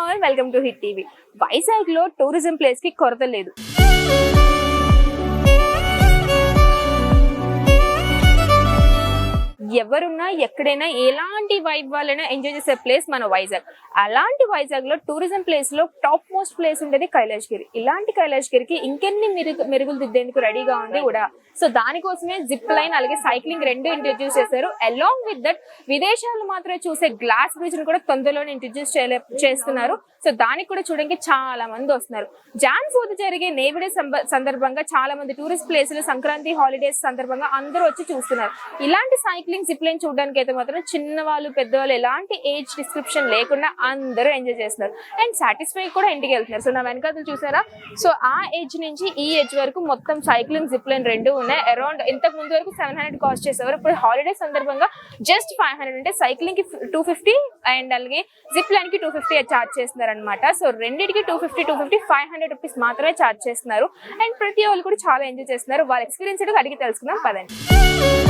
All welcome to Hit TV వైజాగ్లో tourism ప్లేస్కి కొరత లేదు. ఎవరున్నా ఎక్కడైనా ఎలాంటి వైబ్ వాళ్ళైనా ఎంజాయ్ చేసే ప్లేస్ మన వైజాగ్. అలాంటి వైజాగ్లో టూరిజం ప్లేస్లో టాప్ మోస్ట్ ప్లేస్ ఉండేది కైలాష్గిరి ఇలాంటి కైలాష్గిరికి ఇంకెన్ని మెరుగు మెరుగులు దిద్దేందుకు రెడీగా ఉంది కూడా. సో దానికోసమే జిప్ లైన్ అలాగే సైక్లింగ్ రెండు ఇంట్రడ్యూస్ చేశారు. అలాంగ్ విత్ దట్ విదేశాలు మాత్రమే చూసే గ్లాస్ బ్రిడ్జ్ని కూడా తొందరలోనే ఇంట్రడ్యూస్ చేస్తున్నారు. సో దానికి కూడా చూడడానికి చాలా మంది వస్తున్నారు. జాన్ ఫోర్త్ జరిగే నేవిడే సందర్భంగా చాలా మంది టూరిస్ట్ ప్లేసులు సంక్రాంతి హాలిడేస్ సందర్భంగా అందరూ వచ్చి చూస్తున్నారు. ఇలాంటి సైక్లింగ్ జిప్ లైన్ చూడడానికి అయితే మాత్రం చిన్న వాళ్ళు పెద్దవాళ్ళు ఎలాంటి ఏజ్ డిస్క్రిప్షన్ లేకుండా అందరూ ఎంజాయ్ చేస్తున్నారు. అండ్ సాటిస్ఫై కూడా ఇంటికి వెళ్తున్నారు. సో నా వెనకాతలు చూసారా? సో ఆ ఏజ్ నుంచి ఈ ఏజ్ వరకు మొత్తం సైక్లింగ్ జిప్ లైన్ రెండు ఉన్నాయి. అరౌండ్ ఇంతకు ముందు వరకు సెవెన్ హండ్రెడ్ కాస్ట్ చేసేవారు. ఇప్పుడు హాలిడే సందర్భంగా జస్ట్ ఫైవ్ హండ్రెడ్ అంటే సైక్లింగ్కి టూ ఫిఫ్టీ అండ్ అలాగే జిప్ లైన్కి టూ ఫిఫ్టీ చార్జ్ చేస్తున్నారు అనమాట సో రెండింటికి two fifty two fifty five hundred rupees మాత్రమే చార్జ్ చేస్తున్నారు. అండ్ ప్రతి వాళ్ళు కూడా చాలా ఎంజాయ్ చేస్తున్నారు. వాళ్ళ ఎక్స్పీరియన్స్ అడిగి తెలుసుకుందాం. పదండి.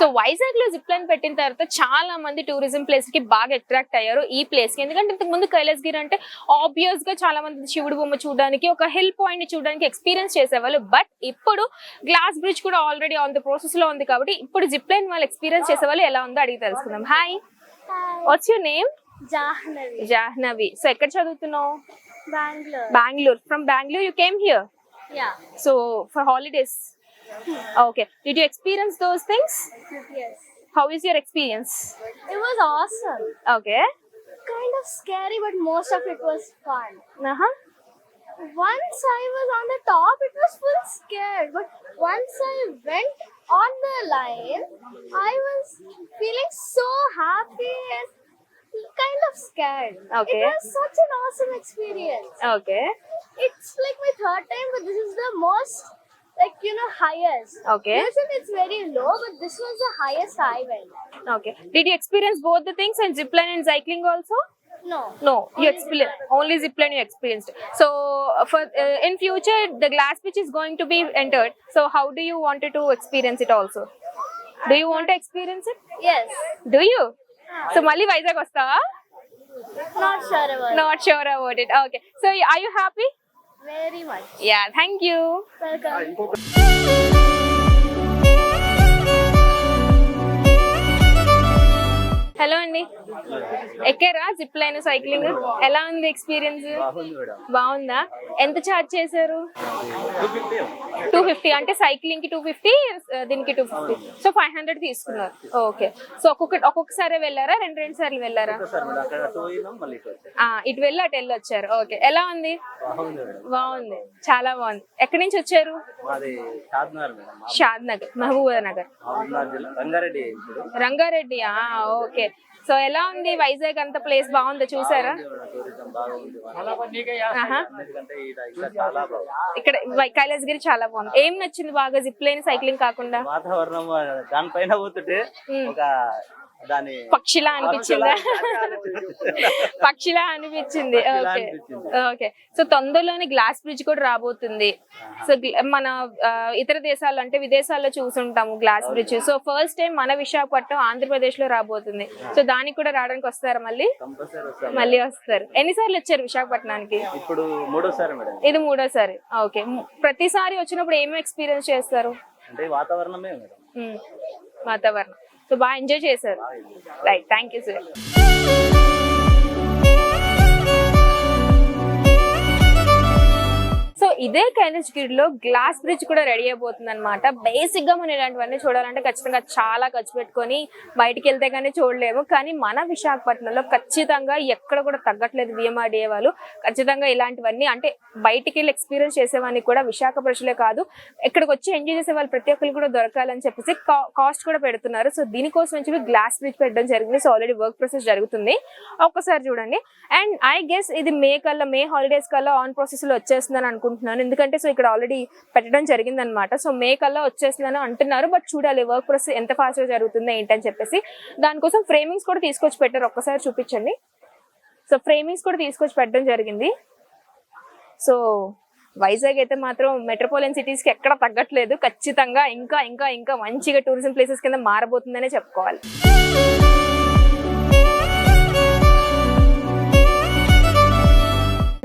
సో వైజాగ్లో జిప్ లైన్ పెట్టిన తర్వాత చాలా మంది టూరిజం ప్లేస్కి బాగా అట్రాక్ట్ అయ్యారు ఈ ప్లేస్కి. ఎందుకంటే ఇంతకు ముందు కైలాసగిరి అంటే ఆబ్వియస్గా చాలా మంది శివుడు బొమ్మ చూడడానికి ఒక హిల్ పాయింట్ చూడడానికి ఎక్స్పీరియన్స్ చేసేవాళ్ళు. బట్ ఇప్పుడు గ్లాస్ బ్రిడ్జ్ కూడా ఆల్రెడీ ఆన్ ద ప్రాసెస్లో ఉంది కాబట్టి ఇప్పుడు జిప్ లైన్ వాళ్ళు ఎక్స్పీరియన్స్ చేసేవాళ్ళు ఎలా ఉందో అడిగి తెలుసుకుందాం. Hi what's your name Jahnavi, Jahnavi so ఎక్కడ చదువుతున్నావు? Bangalore. Bengaluru from Bengaluru you came here. So for holidays Oh, okay. Did you experience those things? Yes. How is your experience? It was awesome. Okay. Kind of scary, but most of it was fun. Uh huh. Once I was on the top, it was full scared. But once I went on the line, I was feeling so happy and kind of scared. Okay. It was such an awesome experience. Okay. It's like my third time, but this is the most like you know highest. Okay. Listen, it's very low, but this was the highest I went. Okay. Did you experience both the things and zipline and cycling also? No. No, you experienced only zipline you experienced. So uh, for uh, in future the glass pitch is going to be entered. So how do you wanted to experience it also? Do you want to experience it? Yes. Do you? So Mali costa? Not sure about it. Not sure about it. Okay. So are you happy? Very much. Yeah thank you Welcome. Hello అండి ఎక్కారా zip line cycling ఎలా ఉంది experience బాగుంది ఎంత charge చేశారు? Two fifty. అంటే సైక్లింగ్కి two fifty దీనికి two fifty so five hundred తీసుకున్నారు. ఓకే సో ఒక్కొక్క ఒక్కొక్కసారి వెళ్ళారా? రెండు రెండు సార్లు వెళ్ళారా? ఇటు వెళ్ళి అటు వెళ్ళి వచ్చారు. ఓకే ఎలా ఉంది? బాగుంది చాలా బాగుంది. ఎక్కడి నుంచి వచ్చారు? షాద్ నగర్ మహబూబా నగర్ మహబూబ్నగర్. జిల్లా రంగారెడ్డి. ఇప్పుడు రంగారెడ్డి ఓకే సో ఎలా ఉంది వైజాగ్ అంత ప్లేస్ బాగుందా చూసారా? ఇక్కడ కైలాసగిరి చాలా బాగుంది. ఏం నచ్చింది బాగా? జిప్ లైన్ సైక్లింగ్ కాకుండా? వాతావరణం దానిపైన పోతుంటే ఒక దాని పక్షిలా అనిపించిందా? పక్షిలా అనిపించింది. ఓకే. ఓకే. సో తొందరలోనే గ్లాస్ బ్రిడ్జ్ కూడా రాబోతుంది. సో మన ఇతర దేశాల్లో అంటే విదేశాల్లో చూసుంటాము glass bridge. So first time మన విశాఖపట్నం ఆంధ్రప్రదేశ్లో రాబోతుంది సో దానికి కూడా రావడానికి వస్తారా మళ్ళీ? మళ్ళీ వస్తారు. ఎన్నిసార్లు వచ్చారు విశాఖపట్నానికి? ఇప్పుడు మూడోసారి మేడం. ఇది మూడోసారి. ఓకే. ప్రతిసారి వచ్చినప్పుడు ఏమేమి ఎక్స్పీరియన్స్ చేస్తారు? అంటే వాతావరణమే వాతావరణం. సో బాగా ఎంజాయ్ చేశారు. రైట్ థ్యాంక్ యూ సార్ ఇదే కైలాసగిరిలో గ్లాస్ బ్రిడ్జ్ కూడా రెడీ అయిపోతుంది అనమాట బేసిక్గా మనం ఇలాంటివన్నీ చూడాలంటే ఖచ్చితంగా చాలా ఖర్చు పెట్టుకొని బయటికి వెళ్తే కానీ చూడలేము. కానీ మన విశాఖపట్నంలో ఖచ్చితంగా ఎక్కడ కూడా తగ్గట్లేదు విఎంఆర్డిఏ వాళ్ళు. ఖచ్చితంగా ఇలాంటివన్నీ అంటే బయటికి వెళ్ళి ఎక్స్పీరియన్స్ చేసేవాడిని కూడా విశాఖ ప్రజలే కాదు. ఇక్కడికి వచ్చి ఎంజాయ్ చేసే వాళ్ళు ప్రతి ఒక్కరు కూడా దొరకాలని చెప్పేసి కాస్ట్ కూడా పెడుతున్నారు. సో దీనికోసం అని చెప్పి గ్లాస్ బ్రిడ్జ్ పెట్టడం జరిగింది. సో ఆల్రెడీ వర్క్ ప్రాసెస్ జరుగుతుంది. ఒక్కసారి చూడండి. అండ్ ఐ గెస్ ఇది మే కల్లా మే హాలిడేస్ కల్లా ఆన్ ప్రాసెస్లో వచ్చేస్తుందని అనుకుంటున్నాను. ఎందుకంటే సో ఇక్కడ ఆల్రెడీ పెట్టడం జరిగింది అనమాట సో మే కల్లా వచ్చేస్తుందని అంటున్నారు. బట్ చూడాలి వర్క్ ప్రాసెస్ ఎంత ఫాస్ట్గా జరుగుతుందో ఏంటని చెప్పేసి. దానికోసం ఫ్రేమింగ్స్ కూడా తీసుకొచ్చి పెట్టారు. ఒక్కసారి చూపించండి. సో ఫ్రేమింగ్స్ కూడా తీసుకొచ్చి పెట్టడం జరిగింది. సో వైజాగ్ అయితే మాత్రం మెట్రోపాలియన్ సిటీస్కి ఎక్కడ తగ్గట్లేదు. ఖచ్చితంగా ఇంకా ఇంకా ఇంకా మంచిగా టూరిజం ప్లేసెస్ కింద మారబోతుందనే చెప్పుకోవాలి.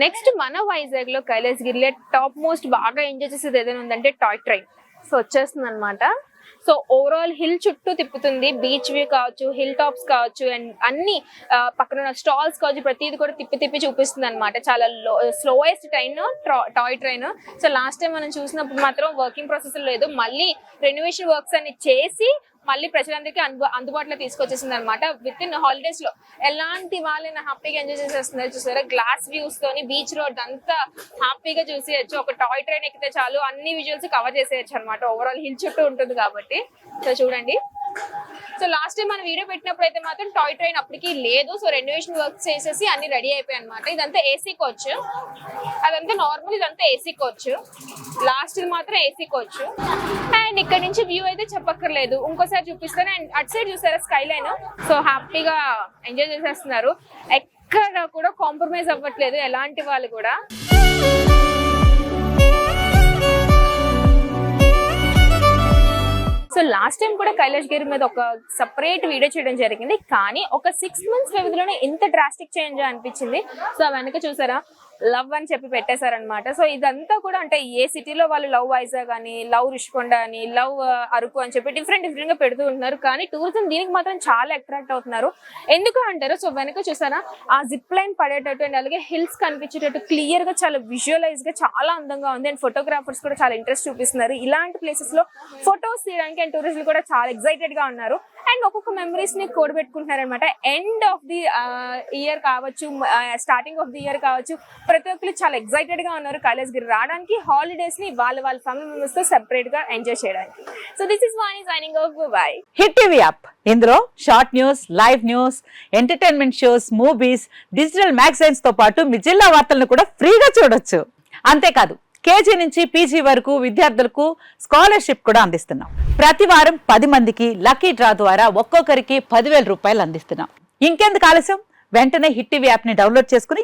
నెక్స్ట్ మన వైజాగ్లో కైలాసగిరిలో టాప్ మోస్ట్ బాగా ఎంజాయ్ చేసేది ఏదైనా ఉందంటే టాయ్ ట్రైన్ సో వచ్చేస్తుంది అనమాట సో ఓవరాల్ హిల్ చుట్టూ తిప్పుతుంది. బీచ్ వ్యూ కావచ్చు హిల్ టాప్స్ కావచ్చు అండ్ అన్ని పక్కన ఉన్న స్టాల్స్ కావచ్చు ప్రతిది కూడా తిప్పి తిప్పి చూపిస్తుంది అనమాట చాలా slowest train toy train so last time మనం చూసినప్పుడు మాత్రం వర్కింగ్ ప్రాసెస్ లేదు. మళ్ళీ రెనోవేషన్ వర్క్స్ అన్ని చేసి మళ్ళీ ప్రజలందరికీ అందు అందుబాటులో తీసుకొచ్చేసింది అనమాట విత్ ఇన్ హాలిడేస్లో ఎలాంటి వాళ్ళైనా హ్యాపీగా ఎంజాయ్ చేసేస్తున్నారు చూసారా? గ్లాస్ వ్యూస్ తోని బీచ్ రోడ్ అంతా హ్యాపీగా చూసేయచ్చు. ఒక టాయ్ ట్రైన్ ఎక్కితే చాలు అన్ని విజువల్స్ కవర్ చేసేయచ్చు అనమాట ఓవరాల్ హిల్ చుట్టూ ఉంటుంది కాబట్టి. సో చూడండి. ఫస్ట్ టైం మనం వీడియో పెట్టినప్పుడు అయితే మాత్రం టాయ్ ట్రైన్ అప్పటికి లేదు. సో రెనోవేషన్ వర్క్స్ చేసేసి అన్ని రెడీ అయిపోయాయి అనమాట ఇదంతా ఏసీ కోచ్ అదంతా నార్మల్ ఇదంతా ఏసీ కోచ్ లాస్ట్ మాత్రం ఏసీ కోచ్ అండ్ ఇక్కడ నుంచి వ్యూ అయితే చెప్పక్కర్లేదు. ఇంకోసారి చూపిస్తాను. అండ్ అటు సైడ్ చూసారా స్కై లైన్ సో హ్యాపీగా ఎంజాయ్ చేసేస్తున్నారు. ఎక్కడ కూడా కాంప్రమైజ్ అవ్వట్లేదు. ఎలాంటి వాళ్ళు కూడా. సో లాస్ట్ టైం కూడా కైలాష్ గిరి మీద ఒక సపరేట్ వీడియో చేయడం జరిగింది. కానీ ఒక సిక్స్ మంత్స్ వ్యవధిలోనే ఇంత డ్రాస్టిక్ చేంజ్ అనిపించింది. సో వెనక చూసారా? లవ్ అని చెప్పి పెట్టేశారనమాట సో ఇదంతా కూడా అంటే ఏ సిటీలో వాళ్ళు లవ్ వైజాగ్ అని లవ్ రిషికొండ అని లవ్ అరకు అని చెప్పి డిఫరెంట్ డిఫరెంట్గా పెడుతూ ఉంటున్నారు. కానీ టూరిజం దీనికి మాత్రం చాలా అట్రాక్ట్ అవుతున్నారు. ఎందుకు అంటారు? సో వెనక చూసారా? ఆ జిప్ లైన్ పడేటట్టు అండ్ అలాగే హిల్స్ కనిపించేటట్టు క్లియర్గా చాలా విజువలైజ్గా చాలా అందంగా ఉంది. అండ్ ఫోటోగ్రాఫర్స్ కూడా చాలా ఇంట్రెస్ట్ చూపిస్తున్నారు. ఇలాంటి ప్లేసెస్లో ఫొటోస్ తీయడానికి అండ్ టూరిస్టులు కూడా చాలా ఎక్సైటెడ్గా ఉన్నారు. అండ్ ఒక్కొక్క మెమరీస్ని కూడబెట్టుకుంటున్నారు అనమాట ఎండ్ ఆఫ్ ది ఇయర్ కావచ్చు స్టార్టింగ్ ఆఫ్ ది ఇయర్ కావచ్చు. ప్రతి ఒక్కరు చాలా ఎక్సైటెడ్గా ఉన్నారు గిరి రావడానికి. హాలిడేస్ని వాళ్ళ వాళ్ళ ఫ్యామిలీ మెంబర్స్తో సెపరేట్గా ఎంజాయ్ చేయడానికి. So this is Vani signing off bye Hit TV app ఇందులో short news live news entertainment shows movies digital మ్యాగజైన్స్తో పాటు మీ జిల్లా వార్తలను కూడా ఫ్రీగా చూడొచ్చు. అంతేకాదు కేజీ నుంచి పీజీ వరకు విద్యార్థులకు స్కాలర్షిప్ కూడా అందిస్తున్నాం. ప్రతి వారం పది మందికి లక్కీ డ్రా ద్వారా ఒక్కొక్కరికి పదివేల రూపాయలు అందిస్తున్నాం. ఇంకెందుకు ఆలస్యం? వెంటనే హిట్ టీవీ యాప్ని డౌన్లోడ్ చేసుకుని